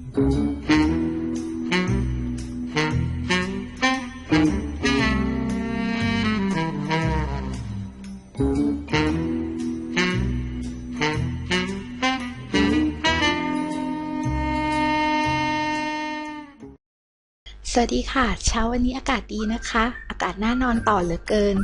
สวัสดีค่ะ เช้าวันนี้อากาศดีนะคะ อากาศน่านอนต่อเหลือเกิน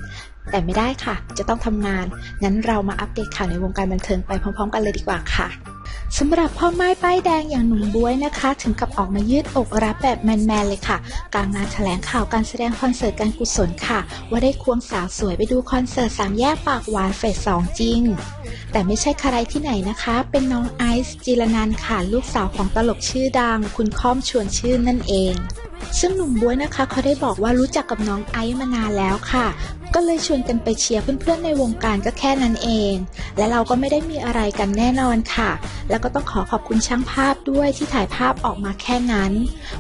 แต่ไม่ได้ค่ะ จะต้องทำงาน งั้นเรามาอัปเดตข่าวในวงการบันเทิงไปพร้อม ๆ กันเลยดีกว่าค่ะ สำหรับพ่อไม้ป้ายแดงอย่างหนุ่มบวยนะคะ ถึงกับออกมายืดอกรับแบบแมนๆเลยค่ะ กลางงานแถลงข่าวการแสดงคอนเสิร์ตการกุศลค่ะ ว่าได้ควงสาวสวยไปดูคอนเสิร์ตสามแยกปากหวานเฟสสองจริง แต่ไม่ใช่ใครที่ไหนนะคะ เป็นน้องไอซ์จิรนันค่ะ ลูกสาวของตลกชื่อดัง คุณค่อมชวนชื่นนั่นเองซึ่งหนุ่มบวยนะคะเขาได้บอกว่ารู้จักกับน้องไอซ์มานานแล้วค่ะ ก็เลยชวนกันไปเชียร์เพื่อนๆในวงการก็แค่นั้นเอง และเราก็ไม่ได้มีอะไรกันแน่นอนค่ะ แล้วก็ต้องขอขอบคุณช่างภาพด้วยที่ถ่ายภาพออกมาแค่นั้น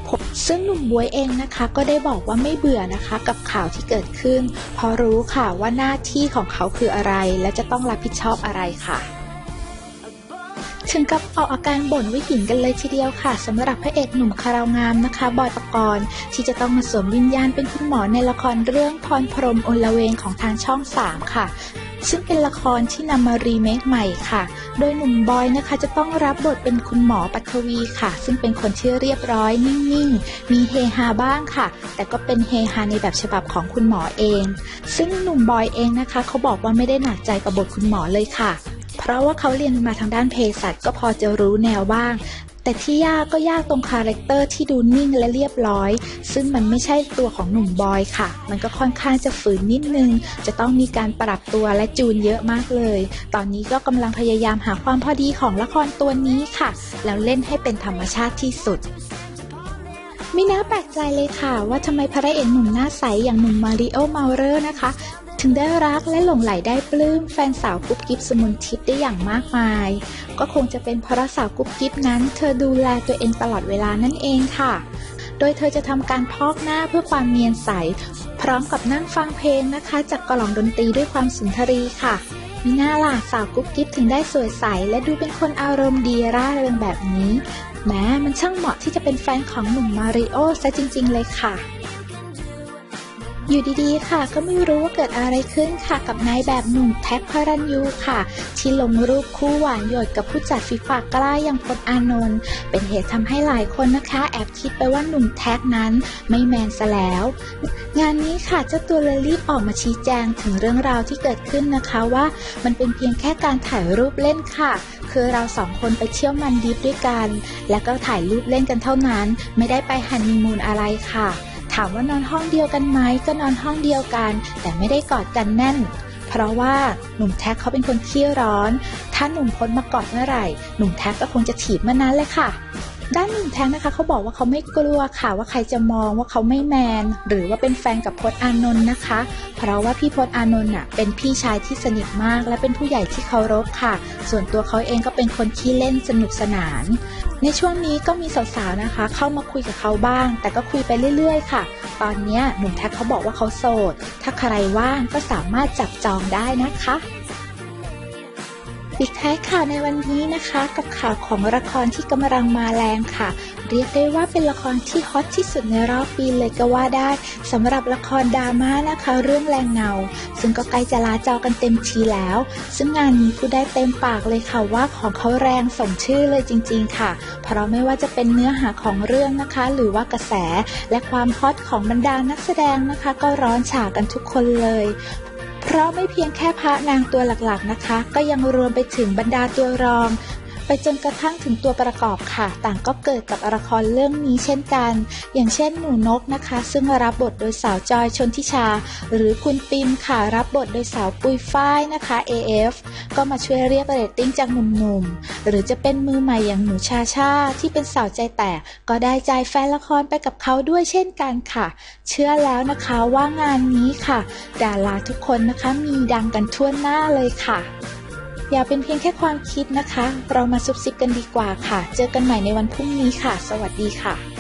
ผมซึ่งหนุ่มบวยเองนะคะ ก็ได้บอกว่าไม่เบื่อนะคะกับข่าวที่เกิดขึ้น พอรู้ค่ะว่าหน้าที่ของเขาคืออะไร และจะต้องรับผิดชอบอะไรค่ะ ถึงกับออกอาการบ่นวิหินกันเลยทีเดียวค่ะสำหรับพระเอกหนุ่มคาราวงามนะคะ บอยปกรณ์ที่จะต้องมาสวมวิญญาณเป็นคุณหมอในละครเรื่องพรพรมอลเวงของทางช่อง 3 ค่ะซึ่งเป็นละครที่นำมารีเมคใหม่ค่ะ โดยหนุ่มบอยนะคะจะต้องรับบทเป็นคุณหมอปัทวีค่ะ ซึ่งเป็นคนที่เรียบร้อยนิ่งๆ มีเฮฮาบ้างค่ะ แต่ก็เป็นเฮฮาในแบบฉบับของคุณหมอเอง ซึ่งหนุ่มบอยเองนะคะ เขาบอกว่าไม่ได้หนักใจกับบทคุณหมอเลยค่ะ เพราะว่าเขาเรียนมาทางด้านเภสัชก็พอจะรู้แนวบ้าง แต่ที่ยากก็ยากตรงคาแรคเตอร์ที่ดูนิ่งและเรียบร้อย ซึ่งมันไม่ใช่ตัวของหนุ่มบอยค่ะ มันก็ค่อนข้างจะฝืนนิดนึง จะต้องมีการปรับตัวและจูนเยอะมากเลย ตอนนี้ก็กำลังพยายามหาความพอดีของละครตัวนี้ค่ะ แล้วเล่นให้เป็นธรรมชาติที่สุดไม่น่าแปลกใจเลยค่ะว่าทำไมพระเอกหนุ่มหน้าใสอย่างหนุ่มมาริโอ เมาเรอร์นะคะ ถึงได้รักและหลงไหลได้ปลื้มแฟนสาวกุ๊บกิ๊บสมุนทิพย์ได้อย่างมากมาย ก็คงจะเป็นเพราะสาวกุ๊บกิ๊บนั้น เธอดูแลตัวเองตลอดเวลานั่นเองค่ะ โดยเธอจะทำการพอกหน้าเพื่อความเนียนใส พร้อมกับนั่งฟังเพลงนะคะ จากกล่องดนตรีด้วยความสุนทรีค่ะมีหน้าล่ะสาวกุ๊บกิ๊บถึงได้สวยใส และดูเป็นคนอารมณ์ดีร่าเริงแบบนี้ แม้มันช่างเหมาะที่จะเป็นแฟนของหนุ่มมาริโอซะจริง ๆ เลยค่ะ อยู่ดีๆ ค่ะ ก็ไม่รู้ว่าเกิดอะไรขึ้นค่ะกับนายแบบหนุ่มแท็กพระรันยูค่ะ ที่ลงรูปคู่หวานหยดกับผู้จัดฟีฟากล้าอย่างพลอานนท์เป็นเหตุทำให้หลายคนนะคะ แอบคิดไปว่าหนุ่มแท็กนั้นไม่แมนซะแล้ว งานนี้ค่ะเจ้าตัวเลยรีบออกมาชี้แจงถึงเรื่องราวที่เกิดขึ้นนะคะว่ามันเป็นเพียงแค่การถ่ายรูปเล่นค่ะ คือเราสองคนไปเที่ยวมันดีฟด้วยกัน แล้วก็ถ่ายรูปเล่นกันเท่านั้น ไม่ได้ไปฮันนีมูนอะไรค่ะ ถามว่านอนห้องเดียวกันไหมก็นอนห้องเดียวกัน แต่ไม่ได้กอดกันแน่น เพราะว่าหนุ่มแท็กเขาเป็นคนขี้ร้อน ถ้าหนุ่มพ้นมากอดเมื่อไหร่ หนุ่มแท็กก็คงจะถีบเมื่อนั้นเลยค่ะ ด้านหนุ่มแท็กนะคะเขาบอกว่าเขาไม่กลัวค่ะว่าใครจะมองว่าเขาไม่แมน หรือว่าเป็นแฟนกับพจน์อานนท์นะคะ เพราะว่าพี่พจน์อานนท์น่ะเป็นพี่ชายที่สนิทมาก และเป็นผู้ใหญ่ที่เคารพค่ะ ส่วนตัวเขาเองก็เป็นคนขี้เล่นสนุกสนาน ในช่วงนี้ก็มีสาวๆนะคะ เข้ามาคุยกับเขาบ้าง แต่ก็คุยไปเรื่อยๆ ค่ะ ตอนนี้หนุ่มแท็กเขาบอกว่าเขาโสด ถ้าใครว่างก็สามารถจับจองได้นะคะ ปิดท้ายข่าวในวันนี้นะคะ กับข่าวของละครที่กำลังมาแรงค่ะ เรียกได้ว่าเป็นละครที่ฮอตที่สุดในรอบปีเลยก็ว่าได้สำหรับละครดราม่านะคะ เรื่องแรงเงา ซึ่งก็ใกล้จะลาจอกันเต็มทีแล้ว ซึ่งงานนี้ผู้ได้เต็มปากเลยค่ะว่าของเขาแรงสมชื่อเลยจริง ๆ ค่ะ เพราะไม่ว่าจะเป็นเนื้อหาของเรื่องนะคะ หรือว่ากระแสและความฮอตของบรรดานักแสดงนะคะ ก็ร้อนฉากันทุกคนเลย เพราะไม่เพียงแค่พระนางตัวหลักๆนะคะ ก็ยังรวมไปถึงบรรดาตัวรอง ไปจนกระทั่งถึงตัวประกอบค่ะ ต่างก็เกิดกับละครเรื่องนี้เช่นกัน อย่างเช่นหนูนกนะคะ ซึ่งรับบทโดยสาวจอยชนทิชา หรือคุณปิมค่ะรับบทโดยสาวปุยฝ้ายนะคะ AF ก็มาช่วยเรียกเรตติ้งจากหนุ่มๆหรือจะเป็นมือใหม่อย่างหนูชาชาที่เป็นสาวใจแตกก็ได้ใจแฟนละครไปกับเขาด้วยเช่นกันค่ะ เชื่อแล้วนะคะว่างานนี้ค่ะ ดาราทุกคนนะคะมีดังกันทั่วหน้าเลยค่ะ อย่าเป็นเพียงแค่ความคิดนะคะ เรามาซุบซิบกันดีกว่าค่ะ เจอกันใหม่ในวันพรุ่งนี้ค่ะ สวัสดีค่ะ